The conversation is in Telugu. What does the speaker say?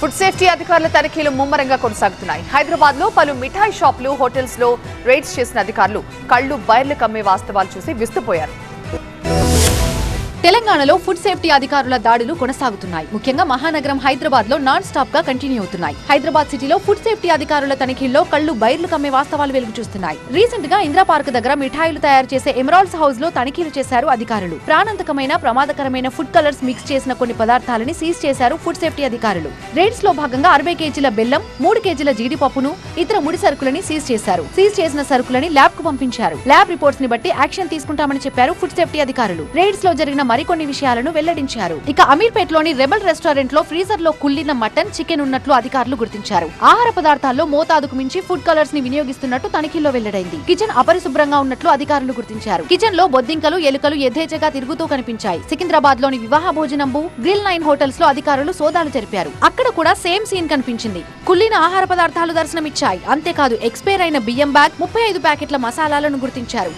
ఫుడ్ సేఫ్టీ అధికారుల తనిఖీలు ముమ్మరంగా కొనసాగుతున్నాయి. హైదరాబాద్లో పలు మిఠాయి షాపులు హోటల్స్లో రైడ్స్ చేసిన అధికారులు కళ్ళు బయర్లు కమ్మే వాస్తవాలు చూసి విస్తుపోయారు. తెలంగాణలో ఫుడ్ సేఫ్టీ అధికారుల దాడులు కొనసాగుతున్నాయి. ముఖ్యంగా మహానగరం హైదరాబాద్లో నాన్ స్టాప్గా కంటిన్యూ అవుతున్నాయి. హైదరాబాద్ సిటీలో ఫుడ్ సేఫ్టీ అధికారుల తనిఖీల్లో కళ్ళు బైర్లు కమ్మే వాస్తవాలు వెలుగు చూస్తున్నాయి. రీసెంట్గా ఇందిరా పార్క్ దగ్గర మిఠాయిలు తయారు చేసే ఎమరాల్డ్స్ హౌస్లో తనిఖీలు చేశారు అధికారులు. ప్రాణాంతకమైన ప్రమాదకరమైన ఫుడ్ కలర్స్ మిక్స్ చేసిన కొన్ని పదార్థాలని సీజ్ చేశారు ఫుడ్ సేఫ్టీ అధికారులు. రేడ్స్లో భాగంగా అరవై కేజీల బెల్లం మూడు కేజీల జీడిపప్పును ఇతర ముడి సరుకులని సీజ్ చేశారు. సీజ్ చేసిన సరుకులని ల్యాబ్కు పంపించారు. ల్యాబ్ రిపోర్ట్స్ని బట్టి యాక్షన్ తీసుకుంటామని చెప్పారు ఫుడ్ సేఫ్టీ అధికారులు. రేడ్స్లో జరిగిన మరికొన్ని విషయాలను వెల్లడించారు. ఇక అమీర్పేట్లోని రెబల్ రెస్టారెంట్లో ఫ్రీజర్లో కుళ్ళిన మటన్ చికెన్ ఉన్నట్లు అధికారులు గుర్తించారు. ఆహార పదార్థాల్లో మోతాదుకు మించి ఫుడ్ కలర్స్ని వినియోగిస్తున్నట్టు తనిఖీల్లో వెల్లడైంది. కిచెన్ అపరిశుభ్రంగా ఉన్నట్లు అధికారులు గుర్తించారు. కిచెన్లో బొద్దింకలు ఎలుకలు యథేచ్ఛగా తిరుగుతూ కనిపించాయి. సికింద్రాబాద్లోని వివాహ భోజనంబు గ్రిల్ నైన్ హోటల్స్లో అధికారులు సోదాలు జరిపారు. అక్కడ కూడా సేమ్ సీన్ కనిపించింది. కుళ్ళిన ఆహార పదార్థాలు దర్శనమిచ్చాయి. అంతేకాదు ఎక్స్పైర్ అయిన బియ్యం బ్యాగ్ ముప్పై ఐదు ప్యాకెట్ల మసాలాలను గుర్తించారు.